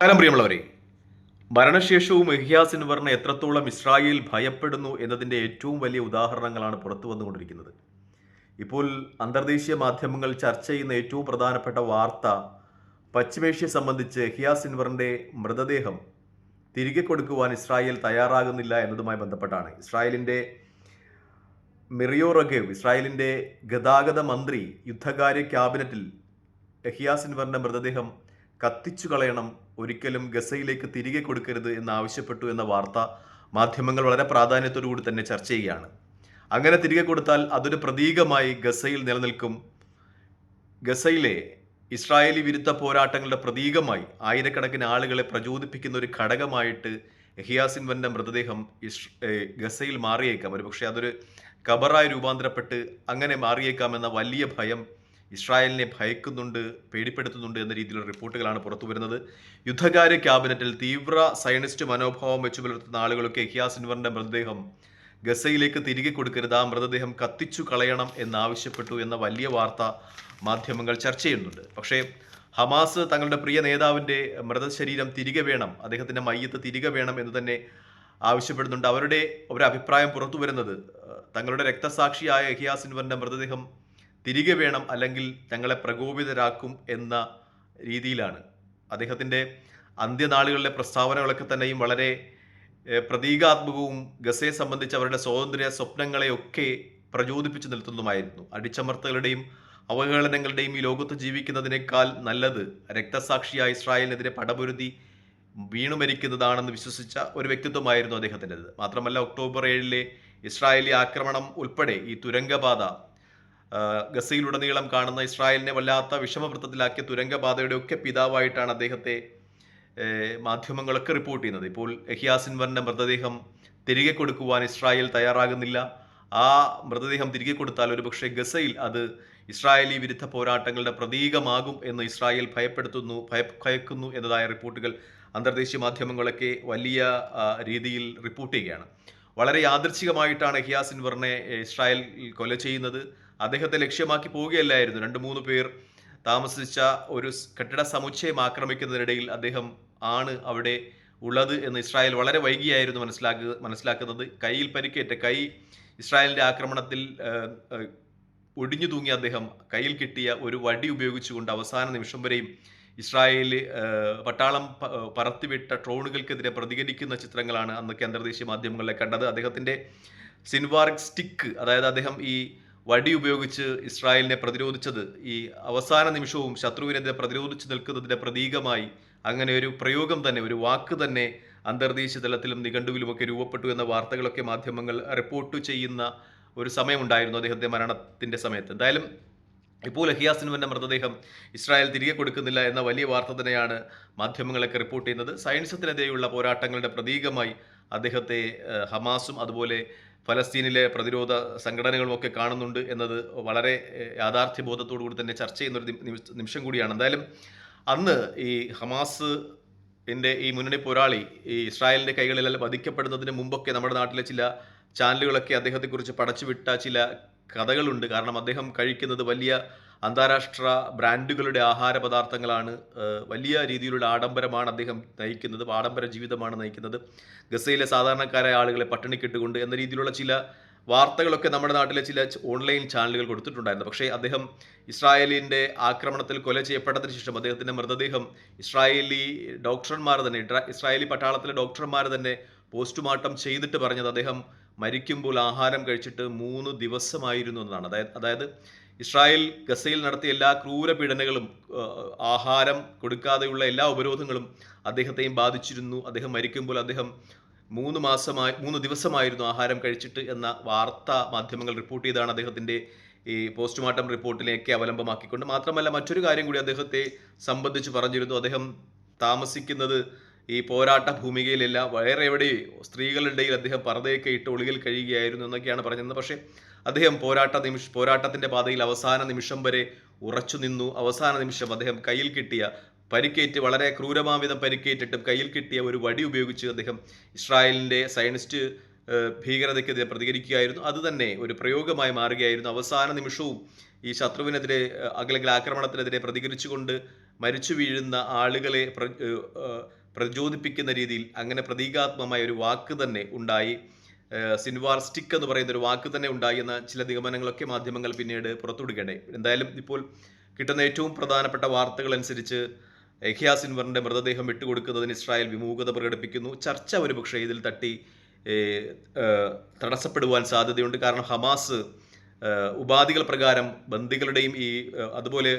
നമസ്കാരം പ്രിയമുള്ളവരെ. മരണശേഷവും എഹിയാസ് സിൻവറിനെ എത്രത്തോളം ഇസ്രായേൽ ഭയപ്പെടുന്നു എന്നതിന്റെ ഏറ്റവും വലിയ ഉദാഹരണങ്ങളാണ് പുറത്തു വന്നുകൊണ്ടിരിക്കുന്നത്. ഇപ്പോൾ അന്തർദേശീയ മാധ്യമങ്ങൾ ചർച്ച ചെയ്യുന്ന ഏറ്റവും പ്രധാനപ്പെട്ട വാർത്ത പശ്ചിമേഷ്യ സംബന്ധിച്ച് എഹിയാസ് സിൻവറിന്റെ മൃതദേഹം തിരികെ കൊടുക്കുവാൻ ഇസ്രായേൽ തയ്യാറാകുന്നില്ല എന്നതുമായി ബന്ധപ്പെട്ടാണ്. ഇസ്രായേലിന്റെ മിറിയോ റഗേവ് ഇസ്രായേലിന്റെ ഗതാഗത മന്ത്രി യുദ്ധകാര്യ ക്യാബിനറ്റിൽ എഹിയാസ് സിൻവറിന്റെ മൃതദേഹം കത്തിച്ചു കളയണം ഒരിക്കലും ഗസയിലേക്ക് തിരികെ കൊടുക്കരുത് എന്ന് ആവശ്യപ്പെട്ടു എന്ന വാർത്ത മാധ്യമങ്ങൾ വളരെ പ്രാധാന്യത്തോടുകൂടി തന്നെ ചർച്ച ചെയ്യുകയാണ്. അങ്ങനെ തിരികെ കൊടുത്താൽ അതൊരു പ്രതീകമായി ഗസയിൽ നിലനിൽക്കും. ഗസയിലെ ഇസ്രായേലി വിരുദ്ധ പോരാട്ടങ്ങളുടെ പ്രതീകമായി ആയിരക്കണക്കിന് ആളുകളെ പ്രചോദിപ്പിക്കുന്ന ഒരു ഘടകമായിട്ട് എഹിയാസിൻവന്റെ മൃതദേഹം ഇസ് ഗസയിൽ മാറിയേക്കാം. ഒരു പക്ഷേ അതൊരു കബറായി രൂപാന്തരപ്പെട്ട് അങ്ങനെ മാറിയേക്കാം എന്ന വലിയ ഭയം ഇസ്രായേലിനെ ഭയക്കുന്നുണ്ട് പേടിപ്പെടുത്തുന്നുണ്ട് എന്ന രീതിയിലുള്ള റിപ്പോർട്ടുകളാണ് പുറത്തു വരുന്നത്. യുദ്ധകാര്യ ക്യാബിനറ്റിൽ തീവ്ര സയനിസ്റ്റ് മനോഭാവം വെച്ചു പുലർത്തുന്ന ആളുകളൊക്കെ എഹിയാസിൻവറിന്റെ മൃതദേഹം ഗസയിലേക്ക് തിരികെ കൊടുക്കരുത് ആ മൃതദേഹം കത്തിച്ചു കളയണം എന്നാവശ്യപ്പെട്ടു എന്ന വലിയ വാർത്ത മാധ്യമങ്ങൾ ചർച്ച ചെയ്യുന്നുണ്ട്. പക്ഷേ ഹമാസ് തങ്ങളുടെ പ്രിയ നേതാവിന്റെ മൃതശരീരം തിരികെ വേണം അദ്ദേഹത്തിന്റെ മയ്യത്ത് തിരികെ വേണം എന്ന് തന്നെ ആവശ്യപ്പെടുന്നുണ്ട്. അവരുടെ ഒരു അഭിപ്രായം പുറത്തു വരുന്നത് തങ്ങളുടെ രക്തസാക്ഷിയായ ഇൻവറിന്റെ മൃതദേഹം തിരികെ വേണം അല്ലെങ്കിൽ ഞങ്ങളെ പ്രകോപിതരാക്കും എന്ന രീതിയിലാണ്. അദ്ദേഹത്തിന്റെ അന്ത്യനാളുകളിലെ പ്രസ്താവനകളൊക്കെ തന്നെയും വളരെ പ്രതീകാത്മകവും ഗസയെ സംബന്ധിച്ച് അവരുടെ സ്വാതന്ത്ര്യ സ്വപ്നങ്ങളെയൊക്കെ പ്രചോദിപ്പിച്ചു നിർത്തുന്നതുമായിരുന്നു അടിച്ചമർത്തലുടെയും അവഹേളനങ്ങളുടെയും ഈ ലോകത്ത് ജീവിക്കുന്നതിനേക്കാൾ നല്ലത് രക്തസാക്ഷിയായ ഇസ്രായേലിനെതിരെ പടപൊരുതി വീണുമരിക്കുന്നതാണെന്ന് വിശ്വസിച്ച ഒരു വ്യക്തിത്വമായിരുന്നു അദ്ദേഹത്തിന്റെത്. മാത്രമല്ല ഒക്ടോബർ ഏഴിലെ ഇസ്രായേലി ആക്രമണം ഉൾപ്പെടെ ഈ തുരങ്കപാത ഗസയിലുടനീളം കാണുന്ന ഇസ്രായേലിനെ വല്ലാത്ത വിഷമവൃത്തത്തിലാക്കിയ തുരങ്കപാതയുടെ ഒക്കെ പിതാവായിട്ടാണ് അദ്ദേഹത്തെ മാധ്യമങ്ങളൊക്കെ റിപ്പോർട്ട് ചെയ്യുന്നത്. ഇപ്പോൾ എഹിയാസിൻവറിന്റെ മൃതദേഹം തിരികെ കൊടുക്കുവാൻ ഇസ്രായേൽ തയ്യാറാകുന്നില്ല. ആ മൃതദേഹം തിരികെ കൊടുത്താൽ ഒരുപക്ഷെ ഗസയിൽ അത് ഇസ്രായേലി വിരുദ്ധ പോരാട്ടങ്ങളുടെ പ്രതീകമാകും എന്ന് ഇസ്രായേൽ ഭയപ്പെടുത്തുന്നു ഭയ ഭയക്കുന്നു എന്നതായ റിപ്പോർട്ടുകൾ അന്തർദേശീയ മാധ്യമങ്ങളൊക്കെ വലിയ രീതിയിൽ റിപ്പോർട്ട് ചെയ്യുകയാണ്. വളരെ യാദൃച്ഛികമായിട്ടാണ് ഇൻവറിനെ ഇസ്രായേൽ കൊല ചെയ്യുന്നത്. അദ്ദേഹത്തെ ലക്ഷ്യമാക്കി പോവുകയല്ലായിരുന്നു. രണ്ട് മൂന്ന് പേർ താമസിച്ച ഒരു കെട്ടിട സമുച്ചയം ആക്രമിക്കുന്നതിനിടയിൽ അദ്ദേഹം ആണ് അവിടെ ഉള്ളത് എന്ന് ഇസ്രായേൽ വളരെ വൈകിയായിരുന്നു മനസ്സിലാക്കുക മനസ്സിലാക്കുന്നത്. കയ്യിൽ പരിക്കേറ്റ കൈ ഇസ്രായേലിന്റെ ആക്രമണത്തിൽ ഒടിഞ്ഞു തൂങ്ങിയ അദ്ദേഹം കയ്യിൽ കിട്ടിയ ഒരു വടി ഉപയോഗിച്ചുകൊണ്ട് അവസാന നിമിഷം വരെയും ഇസ്രായേൽ പട്ടാളം പറത്തിവിട്ട ഡ്രോണുകൾക്കെതിരെ പ്രതികരിക്കുന്ന ചിത്രങ്ങളാണ് അന്നൊക്കെ അന്തർദേശീയ മാധ്യമങ്ങളിലെ കണ്ടത്. അദ്ദേഹത്തിന്റെ സിൻവാർഗ് സ്റ്റിക്ക് അതായത് അദ്ദേഹം ഈ വടി ഉപയോഗിച്ച് ഇസ്രായേലിനെ പ്രതിരോധിച്ചത് ഈ അവസാന നിമിഷവും ശത്രുവിനെതിരെ പ്രതിരോധിച്ച് നിൽക്കുന്നതിന്റെ പ്രതീകമായി അങ്ങനെ ഒരു പ്രയോഗം തന്നെ ഒരു വാക്ക് തന്നെ അന്തർദേശീയ തലത്തിലും നിഘണ്ടുവിലുമൊക്കെ രൂപപ്പെട്ടു എന്ന വാർത്തകളൊക്കെ മാധ്യമങ്ങൾ റിപ്പോർട്ട് ചെയ്യുന്ന ഒരു സമയമുണ്ടായിരുന്നു അദ്ദേഹത്തിന്റെ മരണത്തിന്റെ സമയത്ത്. എന്തായാലും ഇപ്പോൾ അഹിയാസിനുവിന്റെ മൃതദേഹം ഇസ്രായേൽ തിരികെ കൊടുക്കുന്നില്ല എന്ന വലിയ വാർത്ത തന്നെയാണ് മാധ്യമങ്ങളൊക്കെ റിപ്പോർട്ട് ചെയ്യുന്നത്. സയൻസത്തിനെതിരെയുള്ള പോരാട്ടങ്ങളുടെ പ്രതീകമായി അദ്ദേഹത്തെ ഹമാസും അതുപോലെ ഫലസ്തീനിലെ പ്രതിരോധ സംഘടനകളും ഒക്കെ കാണുന്നുണ്ട് എന്നത് വളരെ യാഥാർത്ഥ്യബോധത്തോടു കൂടി തന്നെ ചർച്ച ചെയ്യുന്ന ഒരു നിമിഷം കൂടിയാണ്. എന്തായാലും അന്ന് ഈ ഹമാസ് എന്റെ ഈ മുന്നണി പോരാളി ഈ ഇസ്രായേലിന്റെ കൈകളിൽ വധിക്കപ്പെടുന്നതിന് മുമ്പൊക്കെ നമ്മുടെ നാട്ടിലെ ചില ചാനലുകളൊക്കെ അദ്ദേഹത്തെക്കുറിച്ച് പടച്ചുവിട്ട ചില കഥകളുണ്ട്. കാരണം അദ്ദേഹം കഴിക്കുന്നത് വലിയ അന്താരാഷ്ട്ര ബ്രാൻഡുകളുടെ ആഹാര പദാർത്ഥങ്ങളാണ് വലിയ രീതിയിലുള്ള ആഡംബരമാണ് അദ്ദേഹം നയിക്കുന്നത് ആഡംബര ജീവിതമാണ് നയിക്കുന്നത്. ഗസയിലെ സാധാരണക്കാരായ ആളുകളെ പട്ടിണിക്കിട്ടുകൊണ്ട് എന്ന രീതിയിലുള്ള ചില വാർത്തകളൊക്കെ നമ്മുടെ നാട്ടിലെ ചില ഓൺലൈൻ ചാനലുകൾ കൊടുത്തിട്ടുണ്ടായിരുന്നു. പക്ഷേ അദ്ദേഹം ഇസ്രായേലിന്റെ ആക്രമണത്തിൽ കൊല ചെയ്യപ്പെട്ടതിന് ശേഷം അദ്ദേഹത്തിന്റെ മൃതദേഹം ഇസ്രായേലി ഡോക്ടർമാർ തന്നെ ഇസ്രായേലി പട്ടാളത്തിലെ ഡോക്ടർമാർ തന്നെ പോസ്റ്റ്മോർട്ടം ചെയ്തിട്ട് പറഞ്ഞത് അദ്ദേഹം മരിക്കുമ്പോൾ ആഹാരം കഴിച്ചിട്ട് മൂന്ന് ദിവസമായിരുന്നു എന്നതാണ്. അതായത് അതായത് ഇസ്രായേൽ ഗസയിൽ നടത്തിയ എല്ലാ ക്രൂരപീഡനകളും ആഹാരം കൊടുക്കാതെയുള്ള എല്ലാ ഉപരോധങ്ങളും അദ്ദേഹത്തെയും ബാധിച്ചിരുന്നു. അദ്ദേഹം മരിക്കുമ്പോൾ അദ്ദേഹം മൂന്ന് മാസമായി മൂന്ന് ദിവസമായിരുന്നു ആഹാരം കഴിച്ചിട്ട് എന്ന വാർത്താ മാധ്യമങ്ങൾ റിപ്പോർട്ട് ചെയ്താണ് അദ്ദേഹത്തിന്റെ ഈ പോസ്റ്റ്മോർട്ടം റിപ്പോർട്ടിനെയൊക്കെ അവലംബമാക്കിക്കൊണ്ട്. മാത്രമല്ല മറ്റൊരു കാര്യം കൂടി അദ്ദേഹത്തെ സംബന്ധിച്ച് പറഞ്ഞിരുന്നു. അദ്ദേഹം താമസിക്കുന്നത് ഈ പോരാട്ട ഭൂമികയിലല്ല വേറെ എവിടെ സ്ത്രീകളുടെ ഇടയിൽ അദ്ദേഹം പറതയൊക്കെ ഇട്ട് ഒളികിൽ കഴിയുകയായിരുന്നു എന്നൊക്കെയാണ് പറഞ്ഞത് പക്ഷേ അദ്ദേഹം പോരാട്ട നിമിഷ പോരാട്ടത്തിന്റെ പാതയിൽ അവസാന നിമിഷം വരെ ഉറച്ചു നിന്നു. അവസാന നിമിഷം അദ്ദേഹം കയ്യിൽ കിട്ടിയ പരിക്കേറ്റ് വളരെ ക്രൂരമാവിധം പരിക്കേറ്റിട്ടും കയ്യിൽ കിട്ടിയ ഒരു വടി ഉപയോഗിച്ച് അദ്ദേഹം ഇസ്രായേലിന്റെ സയനിസ്റ്റ് ഭീകരതയ്ക്കെതിരെ പ്രതികരിക്കുകയായിരുന്നു. അത് തന്നെ ഒരു പ്രയോഗമായി മാറുകയായിരുന്നു. അവസാന നിമിഷവും ഈ ശത്രുവിനെതിരെ അല്ലെങ്കിൽ ആക്രമണത്തിനെതിരെ പ്രതികരിച്ചുകൊണ്ട് മരിച്ചു വീഴുന്ന ആളുകളെ പ്രചോദിപ്പിക്കുന്ന രീതിയിൽ അങ്ങനെ പ്രതീകാത്മകമായ ഒരു വാക്ക് തന്നെ ഉണ്ടായി. സിൻവാർ സ്റ്റിക്ക് എന്ന് പറയുന്ന ഒരു വാക്ക് തന്നെ ഉണ്ടായി എന്ന ചില നിഗമനങ്ങളൊക്കെ മാധ്യമങ്ങൾ പിന്നീട് പുറത്തുവിടുകയുണ്ടായി എന്തായാലും ഇപ്പോൾ കിട്ടുന്ന ഏറ്റവും പ്രധാനപ്പെട്ട വാർത്തകൾ അനുസരിച്ച് എഹിയാ സിൻവറിന്റെ മൃതദേഹം വിട്ടുകൊടുക്കുന്നതിന് ഇസ്രായേൽ വിമുഖത പ്രകടിപ്പിക്കുന്നു. ചർച്ച ഒരുപക്ഷെ ഇതിൽ തട്ടി തടസ്സപ്പെടുവാൻ സാധ്യതയുണ്ട്. കാരണം ഹമാസ് ഉപാധികൾ പ്രകാരം ബന്ദികളുടെയും ഈ അതുപോലെ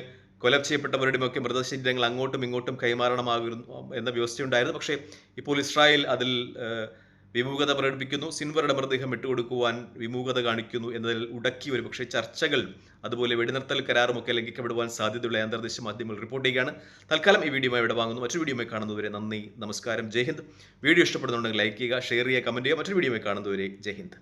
കൊല ചെയ്യപ്പെട്ടവരുടെയും ഒക്കെ മൃതശരീരങ്ങൾ അങ്ങോട്ടും ഇങ്ങോട്ടും കൈമാറണമാകുന്നു എന്ന വ്യവസ്ഥയുണ്ടായിരുന്നു. പക്ഷേ ഇപ്പോൾ ഇസ്രായേൽ അതിൽ വിമുഖത പ്രകടിപ്പിക്കുന്നു. സിൻവറുടെ മൃതദേഹം വിട്ടുകൊടുക്കുവാൻ വിമുഖത കാണിക്കുന്നു എന്നതിൽ ഉടക്കി ഒരു പക്ഷേ ചർച്ചകൾ അതുപോലെ വെടിനിർത്തൽ കരാറുമൊക്കെ ലംഘിക്കപ്പെടുവാൻ സാധ്യതയുള്ള അന്തർദേശീയ മാധ്യമങ്ങൾ റിപ്പോർട്ട് ചെയ്യുകയാണ്. തൽക്കാലം ഈ വീഡിയോമായി ഇവിടെ വാങ്ങുന്നു. മറ്റൊരു വീഡിയോയുമായി കാണുന്നതുവരെ നന്ദി നമസ്കാരം ജയ് ഹിന്ദ്. വീഡിയോ ഇഷ്ടപ്പെടുന്നുണ്ടെങ്കിൽ ലൈക്ക് ചെയ്യുക ഷെയർ ചെയ്യുക കമന്റ് ചെയ്യുക. മറ്റൊരു വീഡിയോയുമായി കാണുന്നതുവരെ ജയ് ഹിന്ദ്.